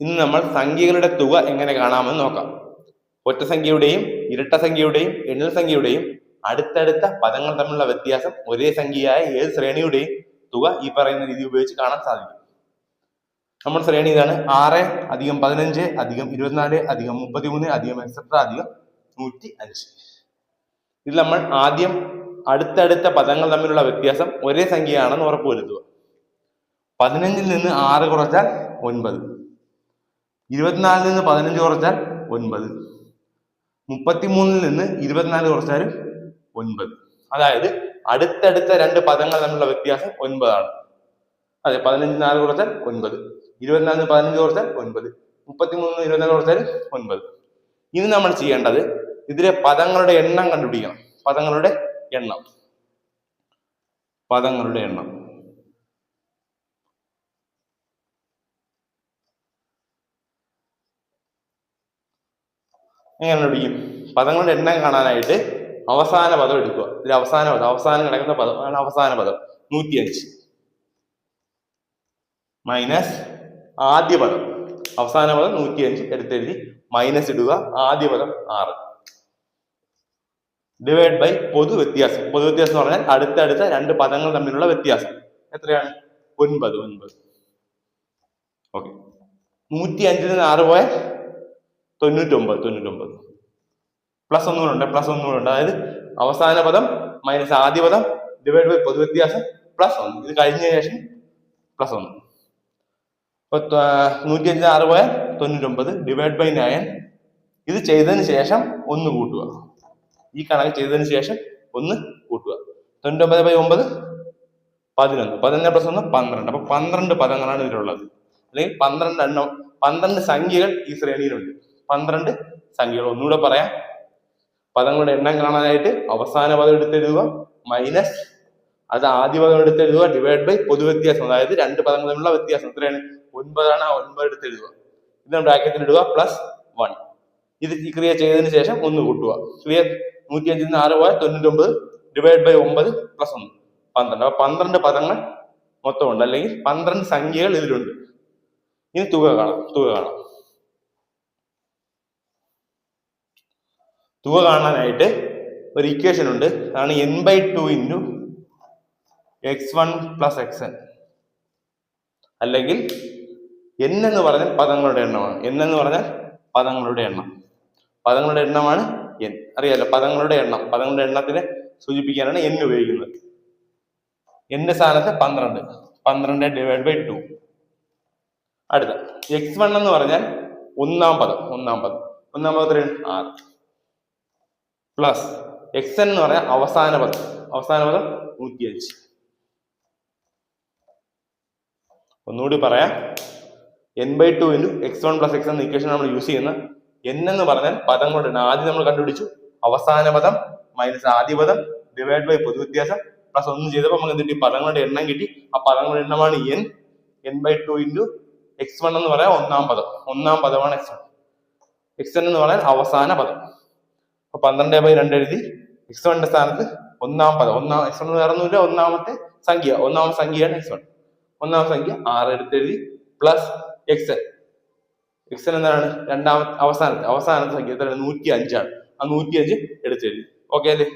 ഇന്ന് നമ്മൾ സംഖ്യകളുടെ തുക എങ്ങനെ കാണാമെന്ന് നോക്കാം. ഒറ്റ സംഖ്യയുടെയും ഇരട്ട സംഖ്യയുടെയും എണ്ണൽ സംഖ്യയുടെയും അടുത്തടുത്ത പദങ്ങൾ തമ്മിലുള്ള വ്യത്യാസം ഒരേ സംഖ്യയായ ഏത് ശ്രേണിയുടെയും തുക ഈ പറയുന്ന രീതി ഉപയോഗിച്ച് കാണാൻ സാധിക്കും. നമ്മുടെ ശ്രേണി ഇതാണ് ആറ് അധികം പതിനഞ്ച് അധികം ഇരുപത്തിനാല് അധികം മുപ്പത്തിമൂന്ന് അധികം എക്സെട്ര അധികം നൂറ്റി അഞ്ച് ഇതിൽ നമ്മൾ ആദ്യം അടുത്തടുത്ത പദങ്ങൾ തമ്മിലുള്ള വ്യത്യാസം ഒരേ സംഖ്യയാണെന്ന് ഉറപ്പുവരുത്തുക. പതിനഞ്ചിൽ നിന്ന് ആറ് കുറച്ചാൽ ഒൻപത്. ഇരുപത്തിനാലിൽ നിന്ന് പതിനഞ്ച് കുറച്ചാൽ ഒൻപത്. മുപ്പത്തിമൂന്നിൽ നിന്ന് ഇരുപത്തിനാല് കുറച്ചാലും ഒൻപത്. അതായത് അടുത്തടുത്ത രണ്ട് പദങ്ങൾ തമ്മിലുള്ള വ്യത്യാസം ഒൻപതാണ്. അതെ പതിനഞ്ച് നാല് കുറച്ചാൽ ഒൻപത്. ഇരുപത്തിനാലിന് പതിനഞ്ച് കുറച്ചാൽ ഒൻപത്. മുപ്പത്തിമൂന്ന് ഇരുപത്തിനാല് കുറച്ചാൽ ഒൻപത്. ഇനി നമ്മൾ ചെയ്യേണ്ടത് ഇതിലെ പദങ്ങളുടെ എണ്ണം കണ്ടുപിടിക്കണം. പദങ്ങളുടെ എണ്ണം. പദങ്ങളുടെ എണ്ണം. എങ്ങനെ കണ്ടുപിടിക്കും പദങ്ങളുടെ എണ്ണം കാണാനായിട്ട് അവസാന പദം എടുക്കുക. ഇതിൽ അവസാന പദം. അവസാനം കിടക്കുന്ന പദം. ആണ് അവസാന പദം. നൂറ്റിയഞ്ച്. മൈനസ് ആദ്യ പദം. അവസാന പദം നൂറ്റിയഞ്ച്. എടുത്തെഴുതി മൈനസ് ഇടുക. ആദ്യ പദം ആറ്. ഡിവൈഡ് ബൈ പൊതു വ്യത്യാസം. പൊതു വ്യത്യാസം എന്ന് പറഞ്ഞാൽ അടുത്തടുത്ത രണ്ട് പദങ്ങൾ തമ്മിലുള്ള വ്യത്യാസം. എത്രയാണ്? ഒൻപത്. ഒൻപത്. ഓക്കെ. നൂറ്റി അഞ്ചിൽ നിന്ന് ആറ് പോയാൽ തൊണ്ണൂറ്റൊമ്പത് തൊണ്ണൂറ്റൊമ്പത്. പ്ലസ് ഒന്നുകൂടെ പ്ലസ് ഒന്നുകൂടെ അതായത് അവസാന പദം മൈനസ് ആദ്യ പദം ഡിവൈഡ് ബൈ പൊതു വ്യത്യാസം പ്ലസ് ഒന്ന്. ഇത് കഴിഞ്ഞ ശേഷം പ്ലസ് ഒന്ന്. നൂറ്റി അഞ്ച് ആറ് പോയാൽ തൊണ്ണൂറ്റൊമ്പത് ഡിവൈഡ് ബൈ നയൻ ഇത് ചെയ്തതിന് ശേഷം ഒന്ന് കൂട്ടുക. ഈ കണക്ക് ചെയ്തതിന് ശേഷം ഒന്ന് കൂട്ടുക. തൊണ്ണൂറ്റൊമ്പത് ബൈ ഒമ്പത് പതിനൊന്ന്. പതിനൊന്ന് പ്ലസ് ഒന്ന് പന്ത്രണ്ട്. അപ്പൊ പന്ത്രണ്ട് പദങ്ങളാണ് ഇതിലുള്ളത്. അല്ലെങ്കിൽ പന്ത്രണ്ട് എണ്ണം പന്ത്രണ്ട് സംഖ്യകൾ ഈ ശ്രേണിയിലുണ്ട്. പന്ത്രണ്ട് സംഖ്യകൾ. ഒന്നുകൂടെ പറയാം. പദങ്ങളുടെ എണ്ണം കാണാനായിട്ട് അവസാന പദം എടുത്തെഴുതുക. മൈനസ് അത് ആദ്യ പദം എടുത്തെഴുതുക ഡിവൈഡ് ബൈ പൊതു വ്യത്യാസം. അതായത് രണ്ട് പദങ്ങൾ തമ്മിലുള്ള വ്യത്യാസം എത്രയാണ്? ഒൻപതാണ്. ആ ഒൻപത് എടുത്തെഴുതുക. ഇത് ബ്രാക്കറ്റിൽ ഇടുക. പ്ലസ് വൺ ഇത് ഈ ക്രിയ ചെയ്തതിന് ശേഷം ഒന്ന് കൂട്ടുക. ക്രിയ നൂറ്റി അഞ്ചിൽ നിന്ന് ആറ് പോയാൽ തൊണ്ണൂറ്റൊമ്പത് ഡിവൈഡ് ബൈ ഒമ്പത് പ്ലസ് ഒന്ന്. പന്ത്രണ്ട്. അപ്പൊ പന്ത്രണ്ട് പദങ്ങൾ മൊത്തമുണ്ട് അല്ലെങ്കിൽ പന്ത്രണ്ട് സംഖ്യകൾ ഇതിലുണ്ട്. ഇനി തുക കാണാം. തുക കാണാം. തുക കാണാനായിട്ട് ഒരു ഇക്വേഷൻ ഉണ്ട്. അതാണ് N by two into X one plus X N അല്ലെങ്കിൽ എൻ എന്ന് പറഞ്ഞാൽ പദങ്ങളുടെ എണ്ണമാണ്. എൻ എന്ന് പറഞ്ഞാൽ പദങ്ങളുടെ എണ്ണം. പദങ്ങളുടെ എണ്ണമാണ് എൻ അറിയാലോ പദങ്ങളുടെ എണ്ണം. പദങ്ങളുടെ എണ്ണത്തിനെ സൂചിപ്പിക്കാനാണ് എൻ ഉപയോഗിക്കുന്നത്. എന്റെ സ്ഥാനത്ത് പന്ത്രണ്ട്. പന്ത്രണ്ട് ഡിവൈഡ് ബൈ ടു അടുത്ത. എക്സ് വൺ എന്ന് പറഞ്ഞാൽ ഒന്നാം പദം. ഒന്നാം പദം. ഒന്നാം പദത്തിൽ ആറ്. പ്ലസ് എക്സ് എൻ എന്ന് പറഞ്ഞാൽ അവസാന പദം. അവസാന പദം നൂറ്റിയഞ്ച് ഒന്നുകൂടി പറയാം. N by two into X one plus X എന്ന ഇക്വേഷൻ നമ്മൾ യൂസ് ചെയ്യുന്ന എൻ എന്ന് പറഞ്ഞാൽ പദം എണ്ണം ആദ്യം നമ്മൾ കണ്ടുപിടിച്ചു. അവസാന പദം മൈനസ് ആദ്യ പദം ഡിവൈഡ് ബൈ പൊതു വ്യത്യാസം പ്ലസ് ഒന്ന് ചെയ്തപ്പോൾ നമുക്ക് എന്ത് കിട്ടി? പദങ്ങളുടെ എണ്ണം കിട്ടി. ആ പദങ്ങളുടെ എണ്ണമാണ് N N by two into X one എന്ന് പറയാൻ ഒന്നാം പദം. ഒന്നാം പദമാണ് എക്സ് വൺ എക്സ് എൻ എന്ന് പറയാൻ അവസാന പദം. അപ്പൊ പന്ത്രണ്ട് ബൈ രണ്ട് എഴുതി എക്സ് വണ്ണിന്റെ സ്ഥാനത്ത് ഒന്നാം പദം. ഒന്നാം എക്സ് വൺ വേറൊന്നുമില്ല ഒന്നാമത്തെ സംഖ്യ. ഒന്നാമത്തെ സംഖ്യയാണ് എക്സ് വൺ ഒന്നാം സംഖ്യ ആറ് എടുത്തെഴുതി plus X N X N എന്താണ്? രണ്ടാമത്തെ അവസാനത്തെ അവസാനത്തെ സംഖ്യ എത്ര നൂറ്റി അഞ്ചാണ് ആ നൂറ്റി അഞ്ച് എടുത്തെഴുതി ഓക്കെ അല്ലേ?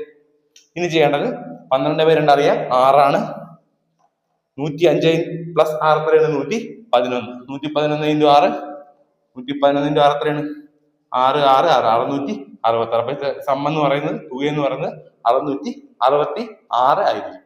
ഇനി ചെയ്യേണ്ടത് പന്ത്രണ്ട് ബൈ രണ്ട് അറിയാം. ആറാണ്. നൂറ്റി അഞ്ച് പ്ലസ് ആറ് എത്രയാണ്? നൂറ്റി പതിനൊന്ന്. നൂറ്റി പതിനൊന്ന് ഇന്റു ആറ്. നൂറ്റി പതിനൊന്ന് ഇന്റു ആറ് എത്രയാണ്? ആറ് ആറ് ആറ് അറുന്നൂറ്റി അറുപത്തി ഇത് സം എന്ന് പറയുന്നത് തുക എന്ന് പറയുന്നത് അറുന്നൂറ്റി അറുപത്തി ആറ് ആയിരിക്കും.